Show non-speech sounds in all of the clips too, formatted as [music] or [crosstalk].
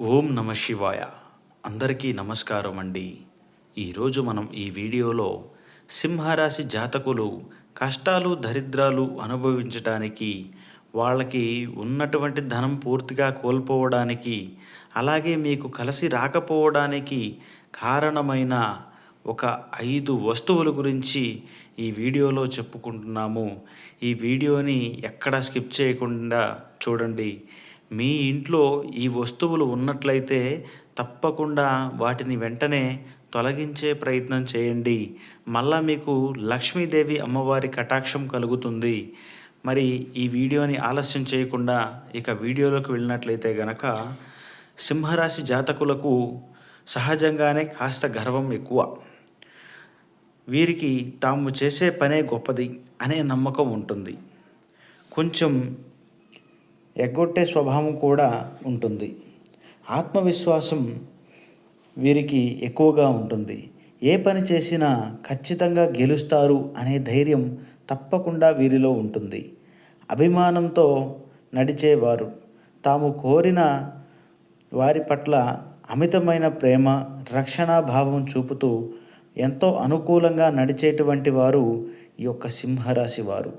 ఓం నమ శివాయ. అందరికీ నమస్కారం అండి. ఈరోజు మనం ఈ వీడియోలో సింహరాశి జాతకులు కష్టాలు దరిద్రాలు అనుభవించడానికి వాళ్ళకి ఉన్నటువంటి ధనం పూర్తిగా కోల్పోవడానికి అలాగే మీకు కలిసి రాకపోవడానికి కారణమైన ఒక ఐదు వస్తువుల గురించి ఈ వీడియోలో చెప్పుకుంటున్నాము. ఈ వీడియోని ఎక్కడా స్కిప్ చేయకుండా చూడండి. మీ ఇంట్లో ఈ వస్తువులు ఉన్నట్లయితే తప్పకుండా వాటిని వెంటనే తొలగించే ప్రయత్నం చేయండి. మళ్ళా మీకు లక్ష్మీదేవి అమ్మవారి కటాక్షం కలుగుతుంది. మరి ఈ వీడియోని ఆలస్యం చేయకుండా ఇక వీడియోలోకి వెళ్ళినట్లయితే గనక సింహరాశి జాతకులకు సహజంగానే కాస్త గర్వం ఎక్కువ. వీరికి తాము చేసే పనే గొప్పది అనే నమ్మకం ఉంటుంది. కొంచెం ఎగ్గొట్టే స్వభావం కూడా ఉంటుంది. ఆత్మవిశ్వాసం వీరికి ఎక్కువగా ఉంటుంది. ఏ పని చేసినా ఖచ్చితంగా గెలుస్తారు అనే ధైర్యం తప్పకుండా వీరిలో ఉంటుంది. అభిమానంతో నడిచేవారు. తాము కోరిన వారి పట్ల అమితమైన ప్రేమ రక్షణాభావం చూపుతూ ఎంతో అనుకూలంగా నడిచేటువంటి వారు ఈ యొక్క సింహరాశి వారు.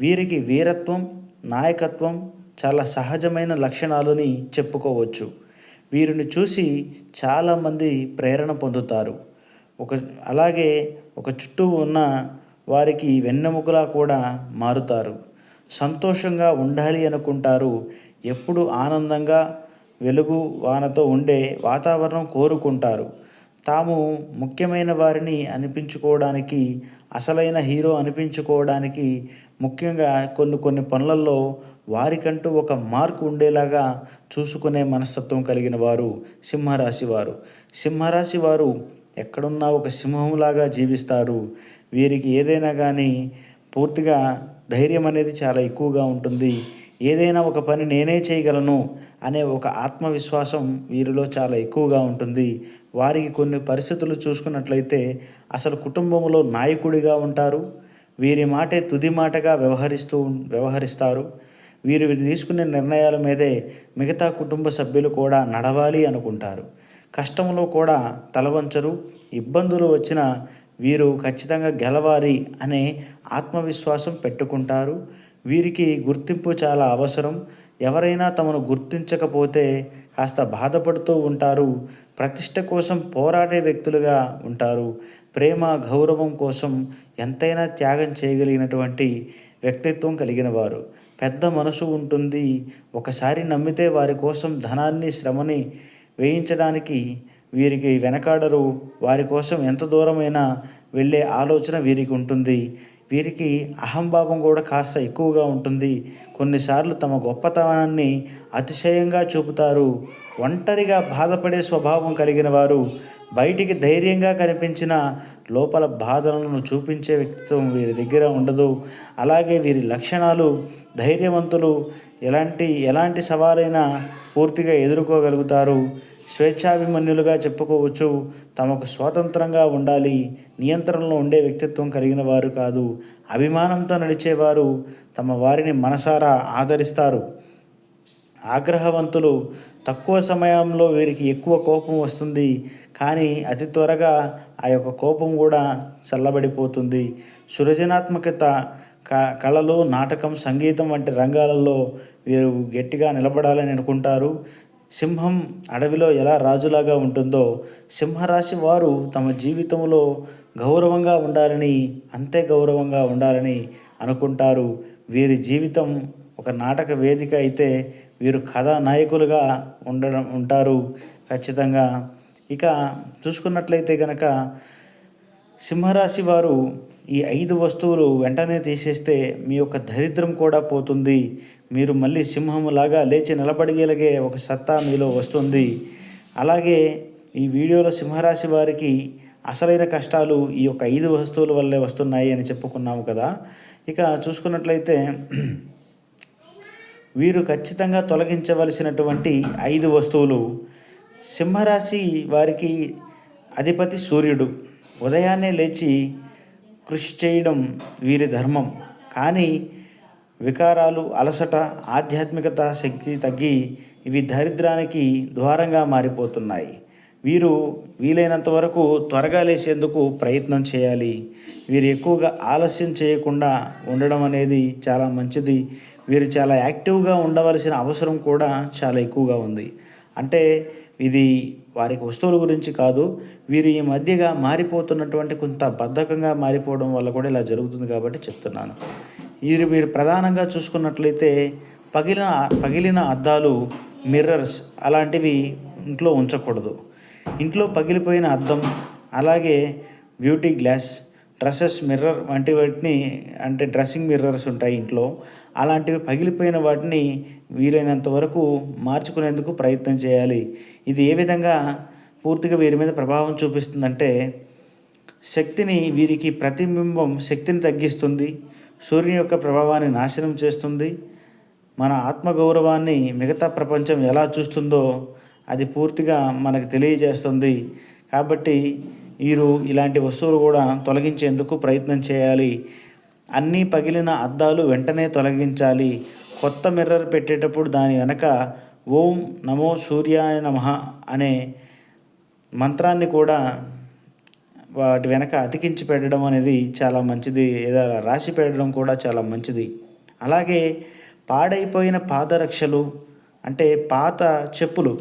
వీరికి వీరత్వం నాయకత్వం చాలా సహజమైన లక్షణాలని చెప్పుకోవచ్చు. వీరిని చూసి చాలామంది ప్రేరణ పొందుతారు. ఒక అలాగే ఒక చుట్టూ ఉన్న వారికి వెన్నెముకలా కూడా మారుతారు. సంతోషంగా ఉండాలి అనుకుంటారు. ఎప్పుడు ఆనందంగా వెలుగు వానతో ఉండే వాతావరణం కోరుకుంటారు. తాము ముఖ్యమైన వారిని అనిపించుకోవడానికి అసలైన హీరో అనిపించుకోవడానికి ముఖ్యంగా కొన్ని కొన్ని పనులలో వారికంటూ ఒక మార్క్ ఉండేలాగా చూసుకునే మనస్తత్వం కలిగిన వారు సింహరాశి వారు. సింహరాశి వారు ఎక్కడున్నా ఒక సింహంలాగా జీవిస్తారు. వీరికి ఏదైనా కానీ పూర్తిగా ధైర్యం అనేది చాలా ఎక్కువగా ఉంటుంది. ఏదైనా ఒక పని నేనే చేయగలను అనే ఒక ఆత్మవిశ్వాసం వీరిలో చాలా ఎక్కువగా ఉంటుంది. వారికి కొన్ని పరిస్థితులు చూసుకున్నట్లయితే అసలు కుటుంబంలో నాయకుడిగా ఉంటారు. వీరి మాటే తుది మాటగా వ్యవహరిస్తూ వ్యవహరిస్తారు. వీరు తీసుకునే నిర్ణయాల మీదే మిగతా కుటుంబ సభ్యులు కూడా నడవాలి అనుకుంటారు. కష్టంలో కూడా తలవంచరు ఇబ్బందులు వచ్చిన వీరు ఖచ్చితంగా గెలవాలి అనే ఆత్మవిశ్వాసం పెట్టుకుంటారు. వీరికి గుర్తింపు చాలా అవసరం. ఎవరైనా తమను గుర్తించకపోతే కాస్త బాధపడుతూ ఉంటారు. ప్రతిష్ట కోసం పోరాడే వ్యక్తులుగా ఉంటారు. ప్రేమ గౌరవం కోసం ఎంతైనా త్యాగం చేయగలిగినటువంటి వ్యక్తిత్వం కలిగిన వారు. పెద్ద మనసు ఉంటుంది. ఒకసారి నమ్మితే వారి కోసం ధనాన్ని శ్రమని వేయించడానికి వీరికి వెనకాడరు. వారి కోసం ఎంత దూరమైనా వెళ్ళే ఆలోచన వీరికి ఉంటుంది. వీరికి అహంభావం కూడా కాస్త ఎక్కువగా ఉంటుంది. కొన్నిసార్లు తమ గొప్పతనాన్ని అతిశయంగా చూపుతారు. ఒంటరిగా బాధపడే స్వభావం కలిగిన వారు బయటికి ధైర్యంగా కనిపించిన లోపల బాధలను చూపించే వ్యక్తిత్వం వీరి దగ్గర ఉండదు. అలాగే వీరి లక్షణాలు ధైర్యవంతులు ఎలాంటి ఎలాంటి సవాలైనా పూర్తిగా ఎదుర్కోగలుగుతారు. స్వేచ్ఛాభిమన్యులుగా చెప్పుకోవచ్చు. తమకు స్వాతంత్రంగా ఉండాలి. నియంత్రణలో ఉండే వ్యక్తిత్వం కలిగిన వారు కాదు. అభిమానంతో నడిచేవారు తమ వారిని మనసారా ఆదరిస్తారు. ఆగ్రహవంతులు. తక్కువ సమయంలో వీరికి ఎక్కువ కోపం వస్తుంది. కానీ అతి త్వరగా ఆ యొక్క కోపం కూడా చల్లబడిపోతుంది. సృజనాత్మకత క కళలు నాటకం సంగీతం వంటి రంగాలలో వీరు గట్టిగా నిలబడాలని అనుకుంటారు. సింహం అడవిలో ఎలా రాజులాగా ఉంటుందో సింహరాశి వారు తమ జీవితంలో గౌరవంగా ఉండాలని అంతే గౌరవంగా ఉండాలని అనుకుంటారు. వీరి జీవితం ఒక నాటక వేదిక అయితే వీరు కథానాయకులుగా ఉండడం ఉంటారు ఖచ్చితంగా. ఇక చూసుకున్నట్లయితే కనుక సింహరాశి వారు ఈ ఐదు వస్తువులు వెంటనే తీసేస్తే మీ యొక్క దరిద్రం కూడా పోతుంది. మీరు మళ్ళీ సింహంలాగా లేచి నిలబడగలిగే ఒక సత్తా మీలో వస్తుంది. అలాగే ఈ వీడియోలో సింహరాశి వారికి అసలైన కష్టాలు ఈ యొక్క ఐదు వస్తువుల వల్లే వస్తున్నాయి అని చెప్పుకున్నాము కదా. ఇక చూసుకున్నట్లయితే వీరు ఖచ్చితంగా తొలగించవలసినటువంటి ఐదు వస్తువులు. సింహరాశి వారికి అధిపతి సూర్యుడు. ఉదయాన్నే లేచి కృషి చేయడం వీరి ధర్మం. కానీ వికారాలు అలసట ఆధ్యాత్మికత శక్తి తగ్గి ఇవి దరిద్రానికి ద్వారంగా మారిపోతున్నాయి. వీరు వీలైనంత వరకు త్వరగా లేసేందుకు ప్రయత్నం చేయాలి. వీరు ఎక్కువగా ఆలస్యం చేయకుండా ఉండడం అనేది చాలా మంచిది. వీరు చాలా యాక్టివ్గా ఉండవలసిన అవసరం కూడా చాలా ఎక్కువగా ఉంది. అంటే ఇది వారికి వస్తువుల గురించి కాదు వీరు ఈ మధ్యగా మారిపోతున్నటువంటి కొంత బద్ధకంగా మారిపోవడం వల్ల కూడా ఇలా జరుగుతుంది కాబట్టి చెప్తున్నాను. వీరు మీరు ప్రధానంగా చూసుకున్నట్లయితే పగిలిన పగిలిన అద్దాలు మిర్రర్స్ అలాంటివి ఇంట్లో ఉంచకూడదు. ఇంట్లో పగిలిపోయిన అద్దం అలాగే బ్యూటీ గ్లాస్ డ్రెస్సెస్ మిర్రర్ వంటి వాటిని అంటే డ్రెస్సింగ్ మిర్రర్స్ ఉంటాయి ఇంట్లో. అలాంటివి పగిలిపోయిన వాటిని వీలైనంత వరకు మార్చుకునేందుకు ప్రయత్నం చేయాలి. ఇది ఏ విధంగా పూర్తిగా వీరి మీద ప్రభావం చూపిస్తుందంటే శక్తిని వీరికి ప్రతిబింబం శక్తిని తగ్గిస్తుంది సూర్యుని యొక్క ప్రభావాన్ని నాశనం చేస్తుంది మన ఆత్మగౌరవాన్ని మిగతా ప్రపంచం ఎలా చూస్తుందో అది పూర్తిగా మనకు తెలియజేస్తుంది. కాబట్టి వీరు ఇలాంటి వస్తువులు కూడా తొలగించేందుకు ప్రయత్నం చేయాలి. అన్నీ పగిలిన అద్దాలు వెంటనే తొలగించాలి. కొత్త మిర్రర్ పెట్టేటప్పుడు దాని వెనక ఓం నమో సూర్యాయ నమః అనే మంత్రాన్ని కూడా వాటి వెనక అతికించి పెట్టడం అనేది చాలా మంచిది. ఏదో రాసి పెట్టడం కూడా చాలా మంచిది. అలాగే పాడైపోయిన పాదరక్షలు అంటే పాత చెప్పులు.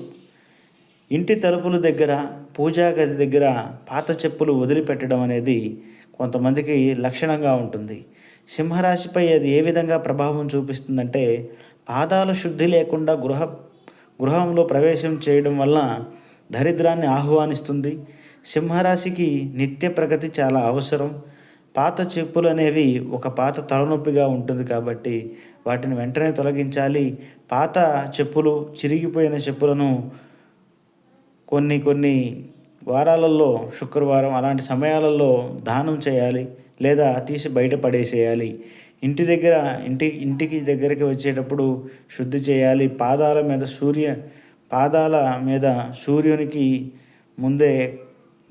ఇంటి తలుపుల దగ్గర పూజా గది దగ్గర పాత చెప్పులు వదిలిపెట్టడం అనేది కొంతమందికి లక్షణంగా ఉంటుంది. సింహరాశిపై అది ఏ విధంగా ప్రభావం చూపిస్తుందంటే పాదాల శుద్ధి లేకుండా గృహ గృహంలో ప్రవేశం చేయడం వల్ల దరిద్రాన్ని ఆహ్వానిస్తుంది. సింహరాశికి నిత్య ప్రగతి చాలా అవసరం. పాత చెప్పులు అనేవి ఒక పాత తలనొప్పిగా ఉంటుంది కాబట్టి వాటిని వెంటనే తొలగించాలి. పాత చెప్పులు చిరిగిపోయిన చెప్పులను కొన్ని కొన్ని వారాలలో శుక్రవారం అలాంటి సమయాలలో దానం చేయాలి లేదా తీసి బయట పడేసేయాలి. ఇంటి దగ్గర ఇంటి ఇంటికి దగ్గరికి వచ్చేటప్పుడు శుద్ధి చేయాలి. పాదాల మీద సూర్య పాదాల మీద సూర్యునికి ముందే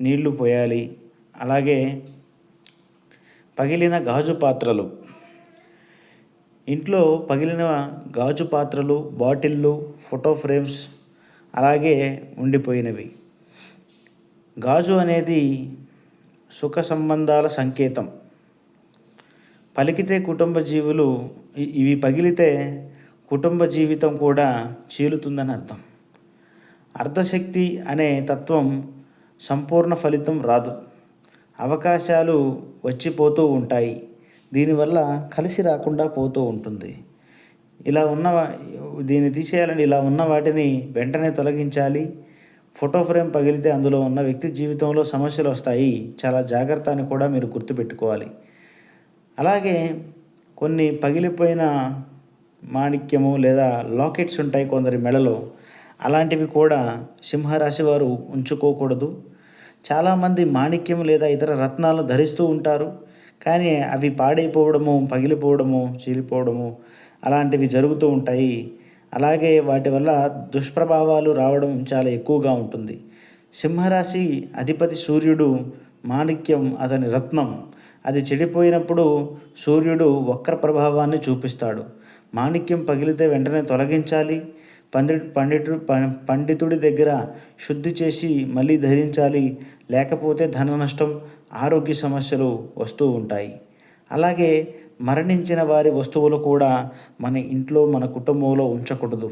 నీళ్ళు పోయాలి. అలాగే పగిలిన గాజు పాత్రలు. ఇంట్లో పగిలిన గాజు పాత్రలు బాటిళ్ళు ఫోటో ఫ్రేమ్స్ అలాగే ఉండిపోయినవి. గాజు అనేది సుఖ సంబంధాల సంకేతం. పలికితే కుటుంబ జీవులు ఇవి పగిలితే కుటుంబ జీవితం కూడా చీలుతుందని అర్థం. అర్ధశక్తి అనే తత్వం సంపూర్ణ ఫలితం రాదు. అవకాశాలు వచ్చిపోతూ ఉంటాయి. దీనివల్ల కలిసి రాకుండా పోతూ ఉంటుంది. ఇలా ఉన్న దీన్ని తీసేయాలని ఇలా ఉన్న వాటిని వెంటనే తొలగించాలి. ఫోటో ఫ్రేమ్ పగిలితే అందులో ఉన్న వ్యక్తి జీవితంలో సమస్యలు వస్తాయి. చాలా జాగ్రత్త అని కూడా మీరు గుర్తుపెట్టుకోవాలి. అలాగే కొన్ని పగిలిపోయిన మాణిక్యము లేదా లాకెట్స్ ఉంటాయి కొందరి మెడలో. అలాంటివి కూడా సింహరాశి వారు ఉంచుకోకూడదు. చాలామంది మాణిక్యం లేదా ఇతర రత్నాలను ధరిస్తూ ఉంటారు. కానీ అవి పాడైపోవడము పగిలిపోవడము చీలిపోవడము అలాంటివి జరుగుతూ ఉంటాయి. అలాగే వాటి వల్ల దుష్ప్రభావాలు రావడం చాలా ఎక్కువగా ఉంటుంది. సింహరాశి అధిపతి సూర్యుడు మాణిక్యం అతని రత్నం. అది చెడిపోయినప్పుడు సూర్యుడు వక్ర ప్రభావాన్ని చూపిస్తాడు. మాణిక్యం పగిలితే వెంటనే తొలగించాలి. పండి పండితుడు పండితుడి దగ్గర శుద్ధి చేసి మళ్ళీ ధరించాలి. లేకపోతే ధన నష్టం ఆరోగ్య సమస్యలు వస్తూ ఉంటాయి. అలాగే మరణించిన వారి వస్తువులు కూడా మన ఇంట్లో మన కుటుంబంలో ఉంచకూడదు.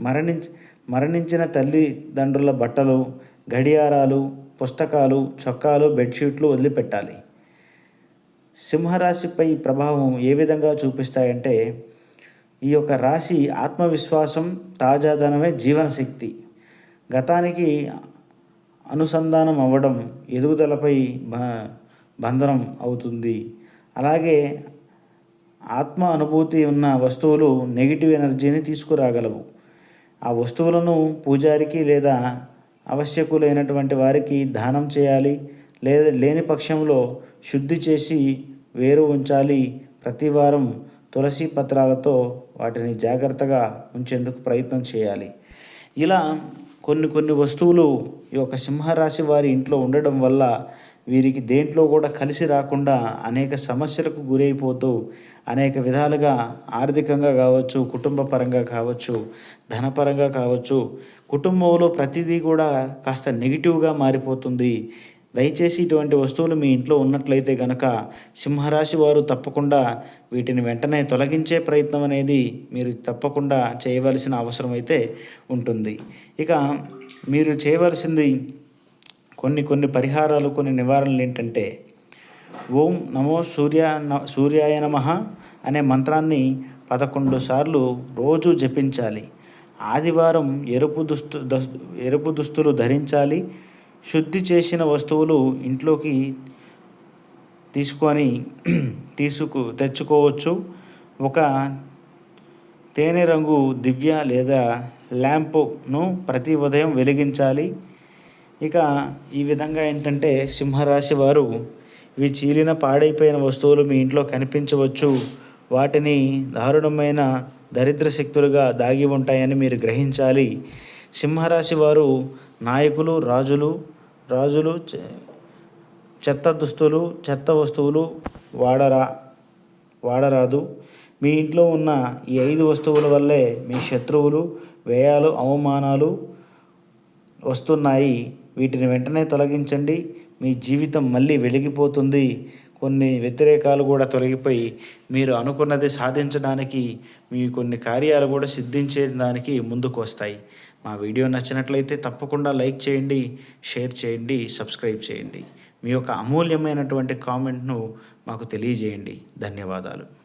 మరణించ మరణించిన తల్లిదండ్రుల బట్టలు గడియారాలు పుస్తకాలు చొక్కాలు బెడ్షీట్లు వదిలిపెట్టాలి. సింహరాశిపై ప్రభావం ఏ విధంగా చూపిస్తాయంటే ఈ యొక్క రాశి ఆత్మవిశ్వాసం తాజాదనమే జీవనశక్తి. గతానికి అనుసంధానం అవ్వడం ఎదుగుదలపై బ- బంధనం అవుతుంది. అలాగే ఆత్మ అనుభూతి ఉన్న వస్తువులు నెగిటివ్ ఎనర్జీని తీసుకురాగలవు. ఆ వస్తువులను పూజారికి లేదా ఆవశ్యకులైనటువంటి వారికి దానం చేయాలి లేదా లేని పక్షంలో శుద్ధి చేసి వేరు ఉంచాలి. ప్రతివారం తులసి పత్రాలతో వాటిని జాగ్రత్తగా ఉంచేందుకు ప్రయత్నం చేయాలి. ఇలా కొన్ని కొన్ని వస్తువులు ఈ యొక్క సింహరాశి వారి ఇంట్లో ఉండడం వల్ల వీరికి దేంట్లో కూడా కలిసి రాకుండా అనేక సమస్యలకు గురైపోతూ అనేక విధాలుగా ఆర్థికంగా కావచ్చు కుటుంబ పరంగా కావచ్చు ధనపరంగా కావచ్చు కుటుంబంలో ప్రతిదీ కూడా కాస్త నెగిటివ్గా మారిపోతుంది. దయచేసి ఇటువంటి వస్తువులు మీ ఇంట్లో ఉన్నట్లయితే కనుక సింహరాశి వారు తప్పకుండా వీటిని వెంటనే తొలగించే ప్రయత్నం అనేది మీరు తప్పకుండా చేయవలసిన అవసరం అయితే ఉంటుంది. ఇక మీరు చేయవలసింది కొన్ని కొన్ని పరిహారాలు కొన్ని నివారణలు ఏంటంటే ఓం నమో సూర్య సూర్యాయ నమ అనే మంత్రాన్ని పదకొండు సార్లు రోజు జపించాలి. ఆదివారం ఎరుపు దుస్తు దస్- ఎరుపు దుస్తులు ధరించాలి. శుద్ధి చేసిన వస్తువులు ఇంట్లోకి తీసుకొని [clears throat] తీసుకు తెచ్చుకోవచ్చు. ఒక తేనె రంగు దివ్య లేదా ల్యాంప్ను ప్రతి ఉదయం వెలిగించాలి. ఇక ఈ విధంగా ఏంటంటే సింహరాశి వారు ఇవి చీలిన పాడైపోయిన వస్తువులు మీ ఇంట్లో కనిపించవచ్చు. వాటిని దారుణమైన దరిద్ర శక్తులుగా దాగి ఉంటాయని మీరు గ్రహించాలి. సింహరాశి వారు నాయకులు రాజులు రాజులు చె- చెత్త దుస్తులు చెత్త వస్తువులు వాడరా వాడరాదు. మీ ఇంట్లో ఉన్న ఈ ఐదు వస్తువుల వల్లే మీ శత్రువులు వ్యయాలు అవమానాలు వస్తున్నాయి. వీటిని వెంటనే తొలగించండి. మీ జీవితం మళ్ళీ వెలిగిపోతుంది. కొన్ని వ్యతిరేకాలు కూడా తొలగిపోయి మీరు అనుకున్నది సాధించడానికి మీ కొన్ని కార్యాలు కూడా సిద్ధించేదానికి ముందుకు వస్తాయి. మా వీడియో నచ్చినట్లయితే తప్పకుండా లైక్ చేయండి షేర్ చేయండి సబ్స్క్రైబ్ చేయండి. మీ యొక్క అమూల్యమైనటువంటి కామెంట్ను మాకు తెలియజేయండి. ధన్యవాదాలు.